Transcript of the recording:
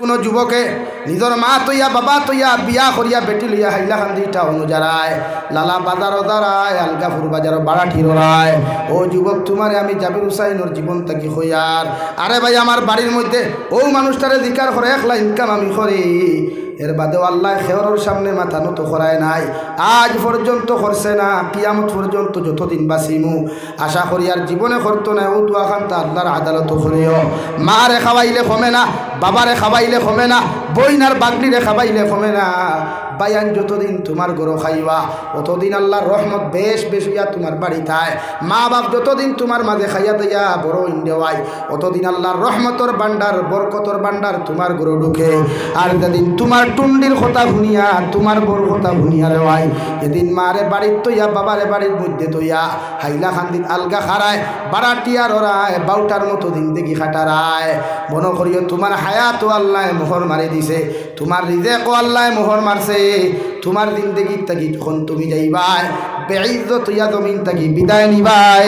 কোনো যুবকে, নিজর মা তৈয়া, বাবা তৈয়া, বিয়া করিয়া বেটি লইয়া হাইলা খান্দি টাউন যারায় লালা বাজার দাঁড়ায় আলগাপুর বাজার বাড়া ঠিরায় ও যুবক, তোমারে আমি জাবির হুসাইনের জীবন থাকি হইয়ার আরে। ভাই, আমার বাড়ির মধ্যে ও মানুষটারে জিকার করে একলা ইনকাম আমি করি। এর বাদেও আল্লাহ খেয়রের সামনে মাথা নত করায় নাই। আজ পর্যন্ত করছে না, কিয়ামত পর্যন্ত যতদিন বাঁচিমু। আশা করি আর জীবনে করতো না, ও দুয়াখান তা আল্লাহর আদালত করিও। মারে খাওয়াইলে কমে না বাবারে খাওয়াইলে কমে না। বইনার বাগনিরে খাওয়াইলে কমে না। বায়ান যতদিন তোমার গরো খাইবা, অতদিন আল্লাহর রহমত বেশ বেশ হইয়া তোমার বাড়ি থায়। মা বাপ যতদিন তোমার মাঝে খাইয়া দিয়া বড় ইন্দেওয়াই অতদিন আল্লাহর রহমতর বান্ডার বরকতর বান্ডার তোমার গরু ঢুকে। আর যেদিন তোমার টুন্ডির কথা শুনিয়া তোমার বড় কথা শুনিয়া রেওয়াই এদিন মারে বাড়ির তৈয়া, বাবারে বাড়ির মধ্যে তৈয়া, হাইলা খান্দিন আলগা খারায় বারাটিয়ার ওরায় বাউটার মতো দিন দেখি খাটারায়। মন করিও তোমার হায়াত আল্লাহ মোহর মারি দিছে তোমার হৃদয় আল্লাহ মোহর মারছে, তোমার দিন দেখি তাকি যখন তুমি যাইবাই, বেঈজ্জত ইয়া জমিন তাকি বিদায় নিবাই